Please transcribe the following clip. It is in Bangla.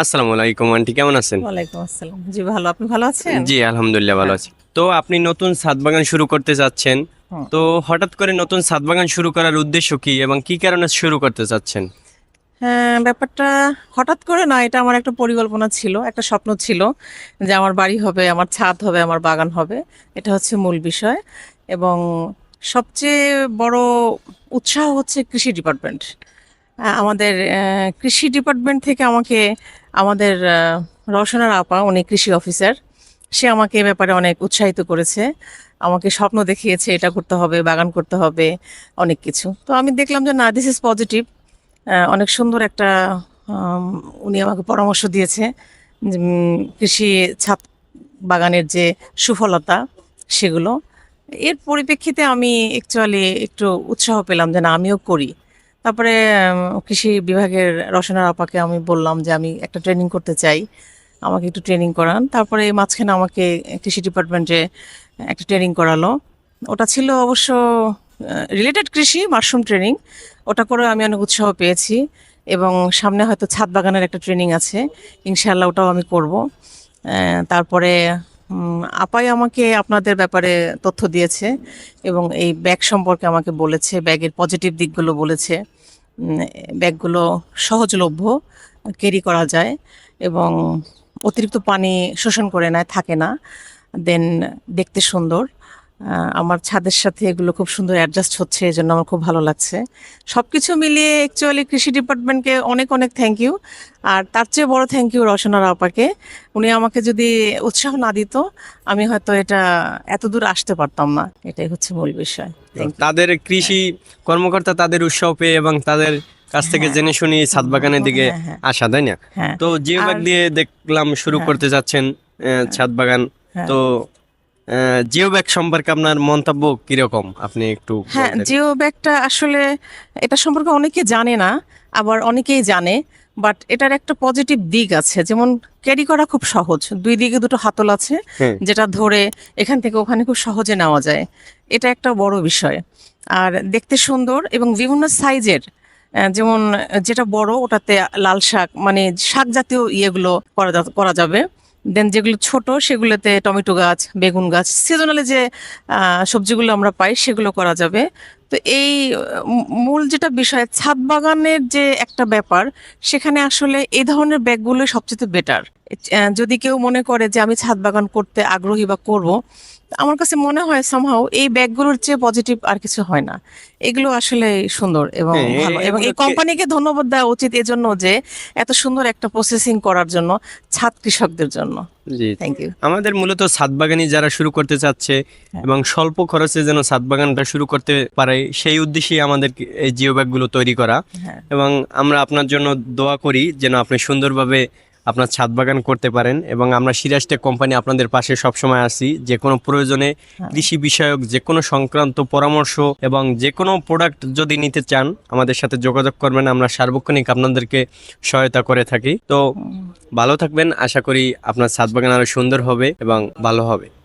আসসালামু আলাইকুম আন্টি কেমন আছেন? ওয়ালাইকুম আসসালাম। জি ভালো। আপনি ভালো আছেন? জি আলহামদুলিল্লাহ ভালো আছি। তো আপনি নতুন ছাদ বাগান শুরু করতে যাচ্ছেন তো হঠাৎ করে নতুন ছাদ বাগান শুরু করার উদ্দেশ্য কি এবং কি কারণে শুরু করতে চাচ্ছেন? হ্যাঁ ব্যাপারটা হঠাৎ করে না এটা আমার একটা পরিকল্পনা ছিল একটা স্বপ্ন ছিল যে আমার বাড়ি হবে আমার ছাদ হবে আমার বাগান হবে। এটা হচ্ছে মূল বিষয় এবং সবচেয়ে বড় উৎসাহ হচ্ছে কৃষি ডিপার্টমেন্ট। আমাদের কৃষি ডিপার্টমেন্ট থেকে আমাকে, আমাদের রওশনার আপা, উনি কৃষি অফিসার, সে আমাকে এ ব্যাপারে অনেক উৎসাহিত করেছে। আমাকে স্বপ্ন দেখিয়েছে, এটা করতে হবে, বাগান করতে হবে, অনেক কিছু। তো আমি দেখলাম যে না দিস ইজ পজিটিভ অনেক সুন্দর একটা উনি আমাকে পরামর্শ দিয়েছে কৃষি ছাদ বাগানের যে সুফলতা, সেগুলো। এর পরিপ্রেক্ষিতে আমি অ্যাকচুয়ালি একটু উৎসাহ পেলাম যে না, আমিও করি। তারপরে কৃষি বিভাগের রসনার আপাকে আমি বললাম যে আমি একটা ট্রেনিং করতে চাই। আমাকে একটু ট্রেনিং করান। তারপরে মাঝখানে আমাকে কৃষি ডিপার্টমেন্টে একটা ট্রেনিং করালো। ওটা ছিল অবশ্য রিলেটেড কৃষি, মাশরুম ট্রেনিং ওটা করে আমি অনেক উৎসাহ পেয়েছি এবং সামনে হয়তো ছাদ বাগানের একটা ট্রেনিং আছে। ইনশাল্লাহ ওটাও আমি করব। তারপরে আপাই আমাকে আপনাদের ব্যাপারে তথ্য দিয়েছে এবং এই ব্যাগ সম্পর্কে আমাকে বলেছে, ব্যাগের পজিটিভ দিকগুলো বলেছে। ব্যাগগুলো সহজলভ্য ক্যারি করা যায় এবং অতিরিক্ত পানি শোষণ করে নেয়, থাকে না। দেন দেখতে সুন্দর। আমার ছাদের সাথে এগুলো খুব সুন্দর অ্যাডজাস্ট হচ্ছে এই জন্য আমার খুব ভালো লাগছে। সব কিছু মিলিয়ে অ্যাকচুয়ালি কৃষি ডিপার্টমেন্টকে অনেক অনেক থ্যাংক ইউ আর তার চেয়ে বড় থ্যাংক ইউ রসনার আপাকে। উনি আমাকে যদি উৎসাহ না দিত আমি হয়তো এটা এত দূর আসতে পারতাম না। এটাই হচ্ছে মূল বিষয়। তাদের কৃষি কর্মকর্তা তাদের উৎসাহ পেয়ে এবং তাদের কাছ থেকে হ্যাঁ। জেনে শুনি ছাদ বাগানের দিকে হ্যাঁ, হ্যাঁ, আসা তাই না? তো জিও ব্যাগ দিয়ে দেখলাম শুরু। করতে যাচ্ছেন ছাদ বাগান। তো জিও ব্যাগ সম্পর্কে আপনার মন্তব্য কীরকম? আপনি একটু হ্যাঁ জিও ব্যাগটা আসলে এটা সম্পর্কে অনেকে জানে না আবার অনেকেই জানে বাট এটার একটা পজিটিভ দিক আছে। যেমন ক্যারি করা খুব সহজ। দুই দিকে দুটো হাতল আছে। যেটা ধরে এখান থেকে ওখানে খুব সহজে নেওয়া যায়। এটা একটা বড় বিষয়। আর দেখতে সুন্দর এবং বিভিন্ন সাইজের যেমন যেটা বড় ওটাতে লাল শাক মানে শাক জাতীয় ইয়েগুলো করা করা যাবে। দেন যেগুলো ছোট, সেগুলোতে টমেটো গাছ, বেগুন গাছ সিজনালি যে সবজিগুলো আমরা পাই, সেগুলো করা যাবে। তো এই মূল যেটা বিষয়, ছাদ বাগানের যে একটা ব্যাপার, সেখানে আসলে এই ধরনের ব্যাগগুলো সবচেয়ে বেটার যদি কেউ মনে করে যে আমি ছাদ বাগান করতে আগ্রহী বা করব আমার কাছে মনে হয় সামহাও এই ব্যাগগুলোর চেয়ে পজিটিভ আর কিছু হয় না। এগুলো আসলে সুন্দর এবং হ্যাঁ, ভালো এবং এই কোম্পানিকে ধন্যবাদ দেওয়া উচিত এজন্য যে এত সুন্দর একটা প্রসেসিং করার জন্য ছাদ কৃষকদের জন্য। জি। থ্যাংক ইউ আমাদের মূলত ছাদ বাগানি যারা শুরু করতে চাচ্ছে হ্যাঁ। এবং স্বল্প খরচে যেন ছাদ বাগানটা শুরু করতে পারে সেই উদ্দেশ্যেই আমাদের এই জিও ব্যাগগুলো তৈরি করা। হ্যাঁ। এবং আমরা আপনার জন্য দোয়া করি যেন আপনি সুন্দরভাবে আপনার ছাদ বাগান করতে পারেন এবং আমরা সিরাজটেক কোম্পানি আপনাদের পাশে সবসময় আছি। যে কোনো প্রয়োজনে হ্যাঁ। কৃষি বিষয়ক যে কোনো সংক্রান্ত পরামর্শ এবং যে কোনো প্রোডাক্ট যদি নিতে চান আমাদের সাথে যোগাযোগ করবেন। আমরা সার্বক্ষণিক আপনাদেরকে সহায়তা করে থাকি। তো ভালো থাকবেন। আশা করি আপনার ছাদ বাগান আরও সুন্দর হবে এবং ভালো হবে।